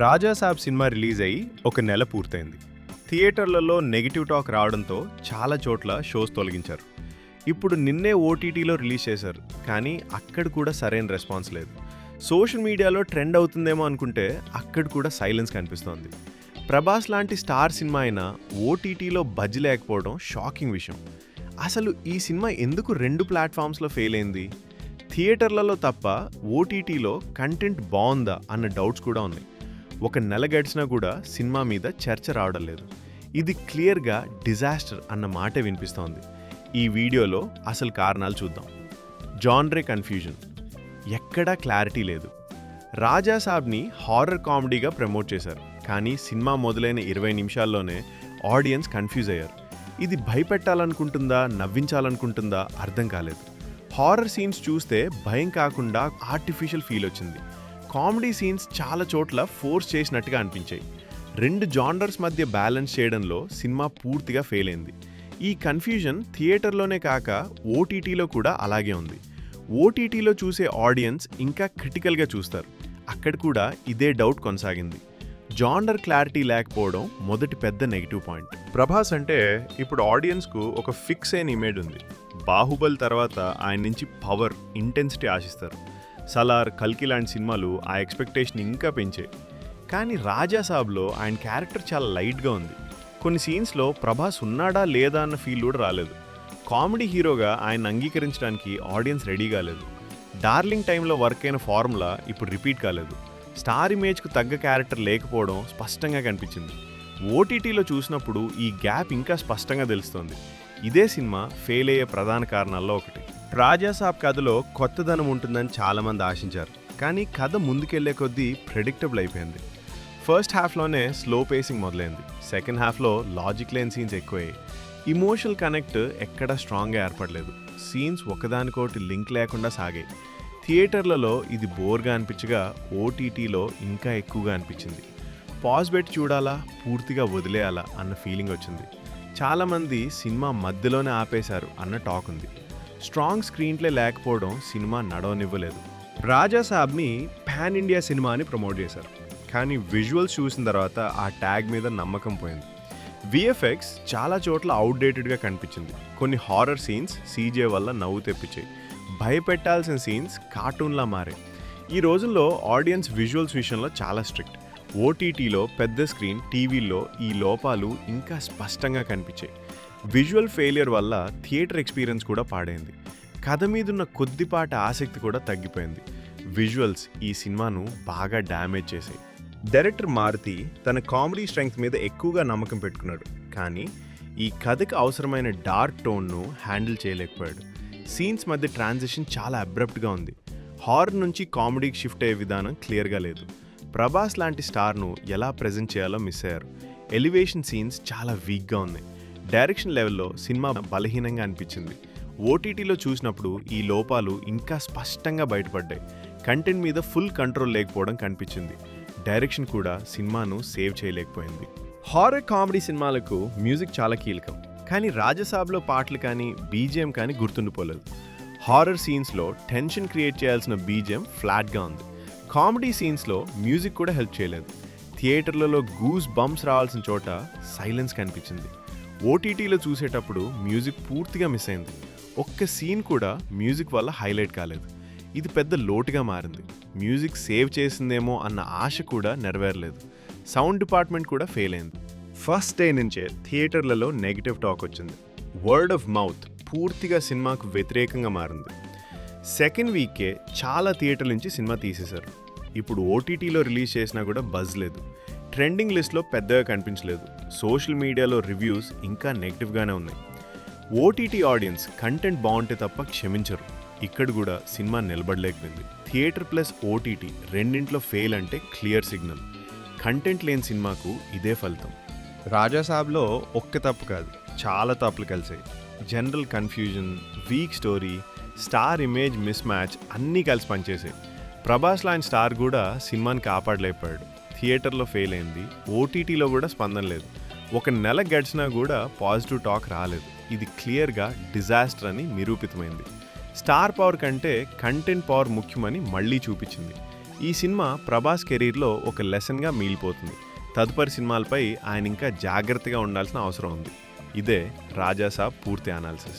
Raja Saab cinema release అయ్యి ఒక నెల పూర్తయింది. థియేటర్లలో నెగిటివ్ టాక్ రావడంతో చాలా చోట్ల షోస్ తొలగించారు. ఇప్పుడు నిన్నే ఓటీటీలో రిలీజ్ చేశారు కానీ అక్కడ కూడా సరైన రెస్పాన్స్ లేదు. సోషల్ మీడియాలో ట్రెండ్ అవుతుందేమో అనుకుంటే అక్కడ కూడా సైలెన్స్ కనిపిస్తోంది. ప్రభాస్ లాంటి స్టార్ సినిమా అయినా ఓటీటీలో బజ్ లేకపోవడం షాకింగ్ విషయం. అసలు ఈ సినిమా ఎందుకు రెండు ప్లాట్ఫామ్స్లో ఫెయిల్ అయింది? థియేటర్లలో తప్ప ఓటీటీలో కంటెంట్ బాగుందా అన్న డౌట్స్ కూడా ఉన్నాయి. ఒక నెల గడిచినా కూడా సినిమా మీద చర్చ రావడం లేదు. ఇది క్లియర్గా డిజాస్టర్ అన్న మాటే వినిపిస్తోంది. ఈ వీడియోలో అసలు కారణాలు చూద్దాం. జాన్రే కన్ఫ్యూజన్. ఎక్కడా క్లారిటీ లేదు. రాజా సాబ్ని హారర్ కామెడీగా ప్రమోట్ చేశారు. కానీ సినిమా మొదలైన ఇరవై నిమిషాల్లోనే ఆడియన్స్ కన్ఫ్యూజ్ అయ్యారు. ఇది భయపెట్టాలనుకుంటుందా నవ్వించాలనుకుంటుందా అర్థం కాలేదు. హారర్ సీన్స్ చూస్తే భయం కాకుండా ఆర్టిఫిషియల్ ఫీల్ వచ్చింది. కామెడీ సీన్స్ చాలా చోట్ల ఫోర్స్ చేసినట్టుగా అనిపించాయి. రెండు జాండర్స్ మధ్య బ్యాలెన్స్ చేయడంలో సినిమా పూర్తిగా ఫెయిల్ అయింది. ఈ కన్ఫ్యూజన్ థియేటర్లోనే కాక ఓటీటీలో కూడా అలాగే ఉంది. ఓటీటీలో చూసే ఆడియన్స్ ఇంకా క్రిటికల్గా చూస్తారు. అక్కడ కూడా ఇదే డౌట్ కొనసాగింది. జాండర్ క్లారిటీ లేకపోవడం మొదటి పెద్ద నెగిటివ్ పాయింట్. ప్రభాస్ అంటే ఇప్పుడు ఆడియన్స్కు ఒక ఫిక్స్ అయిన ఇమేజ్ ఉంది. బాహుబల్ తర్వాత ఆయన నుంచి పవర్ ఇంటెన్సిటీ ఆశిస్తారు. సలార్ కల్కి లాంటి సినిమాలు ఆ ఎక్స్పెక్టేషన్ ఇంకా పెంచాయి కానీ రాజా సాబ్లో ఆయన క్యారెక్టర్ చాలా లైట్గా ఉంది. కొన్ని సీన్స్లో ప్రభాస్ ఉన్నాడా లేదా అన్న ఫీల్ కూడా రాలేదు. కామెడీ హీరోగా ఆయన అంగీకరించడానికి ఆడియన్స్ రెడీ కాలేదు. డార్లింగ్ టైంలో వర్క్ అయిన ఫార్ములా ఇప్పుడు రిపీట్ కాలేదు. స్టార్ ఇమేజ్కు తగ్గ క్యారెక్టర్ లేకపోవడం స్పష్టంగా కనిపించింది. ఓటీటీలో చూసినప్పుడు ఈ గ్యాప్ ఇంకా స్పష్టంగా తెలుస్తోంది. ఇదే సినిమా ఫెయిల్ అయ్యే ప్రధాన కారణాల్లో ఒకటి. రాజాసాబ్ కథలో కొత్తదనం ఉంటుందని చాలామంది ఆశించారు. కానీ కథ ముందుకెళ్ళే కొద్దీ ప్రెడిక్టబుల్ అయిపోయింది. ఫస్ట్ హాఫ్లోనే స్లో పేసింగ్ మొదలైంది. సెకండ్ హాఫ్లో లాజిక్ లేని సీన్స్ ఎక్కువయ్యాయి. ఇమోషనల్ కనెక్ట్ ఎక్కడా స్ట్రాంగ్గా ఏర్పడలేదు. సీన్స్ ఒకదానికోటి లింక్ లేకుండా సాగాయి. థియేటర్లలో ఇది బోర్గా అనిపించగా ఓటీటీలో ఇంకా ఎక్కువగా అనిపించింది. పాజ్ పెట్టి చూడాలా? పూర్తిగా వదిలేయాలా? అన్న ఫీలింగ్ వచ్చింది. చాలామంది సినిమా మధ్యలోనే ఆపేశారు అన్న టాక్ ఉంది. స్ట్రాంగ్ స్క్రీన్ ప్లే లేకపోవడం సినిమా నడవనివ్వలేదు. రాజా సాబ్ని పాన్ ఇండియా సినిమా అని ప్రమోట్ చేశారు. కానీ విజువల్స్ చూసిన తర్వాత ఆ ట్యాగ్ మీద నమ్మకం పోయింది. విఎఫ్ఎక్స్ చాలా చోట్ల అవుట్డేటెడ్గా కనిపించింది. కొన్ని హారర్ సీన్స్ సీజే వల్ల నవ్వు తెప్పించాయి. భయపెట్టాల్సిన సీన్స్ కార్టూన్లా మారాయి. ఈ రోజుల్లో ఆడియన్స్ విజువల్స్ విషయంలో చాలా స్ట్రిక్ట్. ఓటీటీలో పెద్ద స్క్రీన్ టీవీల్లో ఈ లోపాలు ఇంకా స్పష్టంగా కనిపించాయి. విజువల్ ఫెయిలియర్ వల్ల థియేటర్ ఎక్స్పీరియన్స్ కూడా పాడైంది. కథ మీదున్న కొద్దిపాటి ఆసక్తి కూడా తగ్గిపోయింది. విజువల్స్ ఈ సినిమాను బాగా డ్యామేజ్ చేశాయి. డైరెక్టర్ మారుతి తన కామెడీ స్ట్రెంగ్త్ మీద ఎక్కువగా నమ్మకం పెట్టుకున్నాడు. కానీ ఈ కథకి అవసరమైన డార్క్ టోన్ను హ్యాండిల్ చేయలేకపోయాడు. సీన్స్ మధ్య ట్రాన్సిషన్ చాలా అబ్రప్ట్గా ఉంది. హారర్ నుంచి కామెడీకి షిఫ్ట్ అయ్యే విధానం క్లియర్గా లేదు. ప్రభాస్ లాంటి స్టార్ను ఎలా ప్రజెంట్ చేయాలో మిస్ అయ్యారు. ఎలివేషన్ సీన్స్ చాలా వీక్గా ఉన్నాయి. డైరెక్షన్ లెవెల్లో సినిమా బలహీనంగా అనిపించింది. ఓటీటీలో చూసినప్పుడు ఈ లోపాలు ఇంకా స్పష్టంగా బయటపడ్డాయి. కంటెంట్ మీద ఫుల్ కంట్రోల్ లేకపోవడం కనిపించింది. డైరెక్షన్ కూడా సినిమాను సేవ్ చేయలేకపోయింది. హారర్ కామెడీ సినిమాలకు మ్యూజిక్ చాలా కీలకం. కానీ రాజసాబ్లో పాటలు కానీ బీజిఎం కానీ గుర్తుండిపోలేదు. హారర్ సీన్స్లో టెన్షన్ క్రియేట్ చేయాల్సిన బీజిఎం ఫ్లాట్గా ఉంది. కామెడీ సీన్స్లో మ్యూజిక్ కూడా హెల్ప్ చేయలేదు. థియేటర్లలో గూస్ బంప్స్ రావాల్సిన చోట సైలెన్స్ కనిపించింది. ఓటీటీలో చూసేటప్పుడు మ్యూజిక్ పూర్తిగా మిస్ అయింది. ఒక్క సీన్ కూడా మ్యూజిక్ వల్ల హైలైట్ కాలేదు. ఇది పెద్ద లోటుగా మారింది. మ్యూజిక్ సేవ్ చేసిందేమో అన్న ఆశ కూడా నెరవేరలేదు. సౌండ్ డిపార్ట్మెంట్ కూడా ఫెయిల్ అయింది. ఫస్ట్ డే నుంచే థియేటర్లలో నెగిటివ్ టాక్ వచ్చింది. వర్డ్ ఆఫ్ మౌత్ పూర్తిగా సినిమాకు వ్యతిరేకంగా మారింది. సెకండ్ వీకే చాలా థియేటర్ నుంచి సినిమా తీసేశారు. ఇప్పుడు ఓటీటీలో రిలీజ్ చేసినా కూడా బజ్ లేదు. ట్రెండింగ్ లిస్ట్లో పెద్దగా కనిపించలేదు. సోషల్ మీడియాలో రివ్యూస్ ఇంకా నెగిటివ్గానే ఉన్నాయి. ఓటీటీ ఆడియన్స్ కంటెంట్ బాగుంటే తప్ప క్షమించరు. ఇక్కడ కూడా సినిమా నిలబడలేకపోయింది. థియేటర్ ప్లస్ ఓటీటీ రెండింట్లో ఫెయిల్ అంటే క్లియర్ సిగ్నల్. కంటెంట్ లేని సినిమాకు ఇదే ఫలితం. రాజాసాబ్లో ఒక్క తప్పు కాదు చాలా తప్పులు కలిసాయి. General confusion weak story star image mismatch అన్నీ కలిసి పనిచేసాయి. ప్రభాస్ లాంటి స్టార్ కూడా సినిమాని కాపాడలేకపోయాడు. థియేటర్లో ఫెయిల్ అయింది ఓటీటీలో కూడా స్పందన లేదు. ఒక నెల గడిచినా కూడా పాజిటివ్ టాక్ రాలేదు. ఇది క్లియర్గా డిజాస్టర్ అని నిరూపితమైంది. స్టార్ పవర్ కంటే కంటెంట్ పవర్ ముఖ్యమని మళ్ళీ చూపించింది. ఈ సినిమా ప్రభాస్ కెరీర్లో ఒక లెసన్గా మిగిలిపోతుంది. తదుపరి సినిమాలపై ఆయన ఇంకా జాగ్రత్తగా ఉండాల్సిన అవసరం ఉంది. ఇదే రాజాసాబ్ పూర్తి అనాలిసిస్.